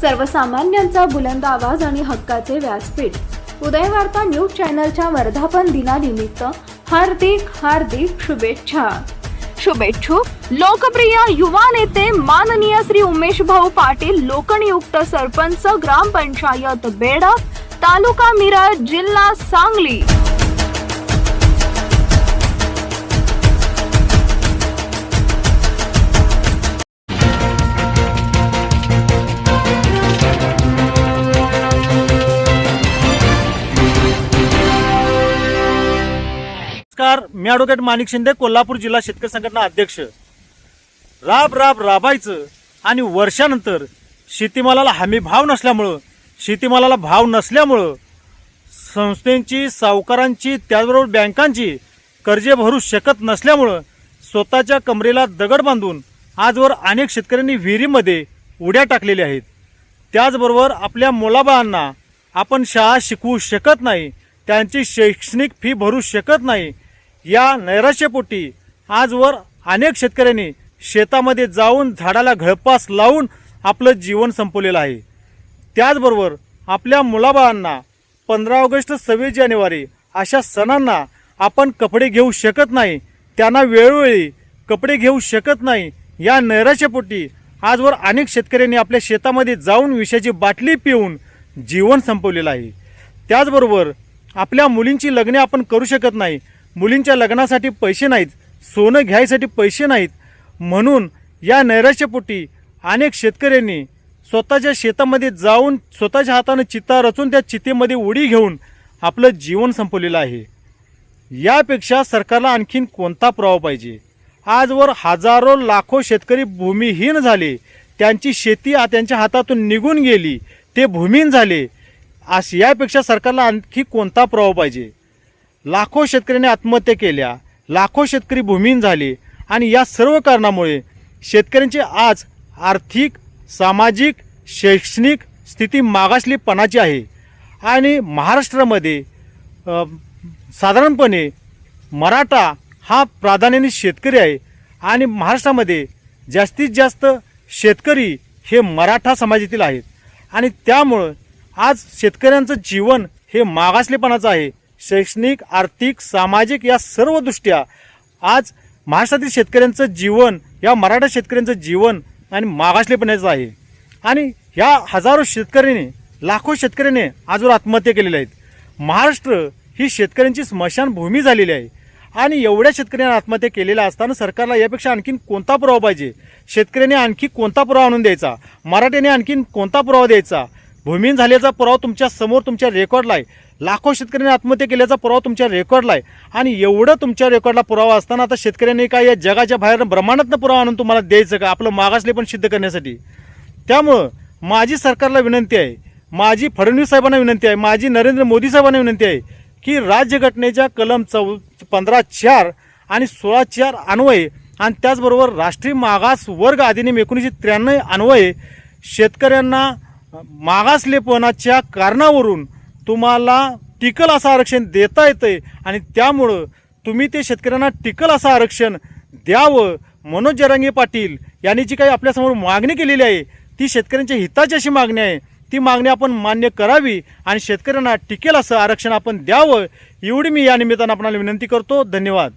सर्वसामान्यांचा बुलंद आवाज आणि हक्काचे व्यासपीठ. उदयवार्ता न्यूज चॅनलच्या वर्धापन दिनानिमित्त हार्दिक हार्दिक शुभेच्छा. शुभेच्छुक लोकप्रिय युवा नेते माननीय श्री उमेश भाऊ पाटील लोकनियुक्त सरपंच ग्रामपंचायत बेडक तालुका मिरज जिल्हा सांगली. नमस्कार मी ॲडव्होकेट माणिक शिंदे कोल्हापूर जिल्हा शेतकरी संघटना अध्यक्ष. राब राब राबायचं आणि वर्षानंतर शेतीमालाला हमी भाव नसल्यामुळं शेतीमालाला भाव नसल्यामुळं संस्थेची सावकारांची त्याचबरोबर बँकांची कर्जे भरू शकत नसल्यामुळं स्वतःच्या कमरेला दगड बांधून आजवर अनेक शेतकऱ्यांनी विहिरीमध्ये उड्या टाकलेल्या आहेत. त्याचबरोबर आपल्या मुलाबाळांना आपण शाळा शिकवू शकत नाही त्यांची शैक्षणिक फी भरू शकत नाही या नैराश्यपोटी आजवर अनेक शेतकऱ्यांनी शेतामध्ये जाऊन झाडाला घळपास लावून आपलं जीवन संपवलेलं आहे. त्याचबरोबर आपल्या मुलाबाळांना पंधरा ऑगस्ट सव्वीस जानेवारी अशा सणांना आपण कपडे घेऊ शकत नाही. त्यांना वेळोवेळी कपडे घेऊ शकत नाही. या नैराश्यपोटी आजवर अनेक शेतकऱ्यांनी आपल्या शेतामध्ये जाऊन विषयाची बाटली पिऊन जीवन संपवलेलं आहे. त्याचबरोबर आपल्या मुलींची लग्ने आपण करू शकत नाही. मुलींच्या लग्नासाठी पैसे नाहीत सोनं घ्यायसाठी पैसे नाहीत. म्हणून या नैराश्यपोटी अनेक शेतकऱ्यांनी स्वतःच्या शेतामध्ये जाऊन स्वतःच्या हाताने चित्ता रचून त्या चितेमध्ये उडी घेऊन आपलं जीवन संपवलेलं आहे. यापेक्षा सरकारला आणखीन कोणता पुरावा पाहिजे? आजवर हजारो लाखो शेतकरी भूमिहीन झाले. त्यांची शेती त्यांच्या हातातून निघून गेली. ते भूमिहीन झाले. अस यापेक्षा सरकारला आणखी कोणता पुरावा पाहिजे? लाखो शेतकऱ्यांनी आत्महत्या केल्या लाखो शेतकरी भूमिहीन झाले आणि या सर्व कारणामुळे शेतकऱ्यांची आज आर्थिक सामाजिक शैक्षणिक स्थिती मागासलीपणाची आहे. आणि महाराष्ट्रामध्ये साधारणपणे मराठा हा प्राधान्याने शेतकरी आहे आणि महाराष्ट्रामध्ये जास्तीत जास्त शेतकरी हे मराठा समाजातील आहेत. आणि त्यामुळं आज शेतकऱ्यांचं जीवन हे मागासलेपणाचं आहे. शैक्षणिक आर्थिक सामाजिक या सर्व दृष्ट्या आज महाराष्ट्रातील शेतकऱ्यांचं जीवन या मराठा शेतकऱ्यांचं जीवन आणि मागासलेपणाचं आहे. आणि ह्या हजारो शेतकऱ्यांनी लाखो शेतकऱ्यांनी आजवर आत्महत्या केलेल्या आहेत. महाराष्ट्र ही शेतकऱ्यांची स्मशानभूमी झालेली आहे. आणि एवढ्या शेतकऱ्यांनी आत्महत्या केलेल्या असताना सरकारला यापेक्षा आणखीन कोणता पुरावा पाहिजे? शेतकऱ्यांनी आणखी कोणता पुरावा आणून द्यायचा? मराठ्याने आणखीन कोणता पुरावा द्यायचा? भूमीन झाल्याचा पुरावा तुमच्यासमोर तुमच्या रेकॉर्डला आहे. लाखो शेतकऱ्यांनी आत्महत्या केल्याचा पुरावा तुमच्या रेकॉर्डला आहे. आणि एवढं तुमच्या रेकॉर्डला पुरावा असताना आता शेतकऱ्यांनी काय या जगाच्या बाहेर ब्रह्मांडातनं पुरावा आणून तुम्हाला द्यायचं का? आपलं मागासले पण सिद्ध करण्यासाठी. त्यामुळं माझी सरकारला विनंती आहे माझी फडणवीस साहेबांना विनंती आहे माझी नरेंद्र मोदी साहेबांना विनंती आहे की राज्यघटनेच्या कलम चौ पंधरा चार आणि सोळा चार अन्वये आणि त्याचबरोबर राष्ट्रीय मागास वर्ग अधिनियम एकोणीसशे त्र्याण्णव अन्वये शेतकऱ्यांना मागासलेपणाच्या कारणावरून तुम्हाला टिकल असं आरक्षण देता येतं आणि त्यामुळं तुम्ही ते शेतकऱ्यांना टिकल असं आरक्षण द्यावं. मनोज जरांगे पाटील यांनी जी काही आपल्यासमोर मागणी केलेली आहे ती शेतकऱ्यांच्या हिताची अशी मागणी आहे. ती मागणी आपण मान्य करावी आणि शेतकऱ्यांना टिकेल असं आरक्षण आपण द्यावं एवढी मी या निमित्तानं आपणाला विनंती करतो. धन्यवाद.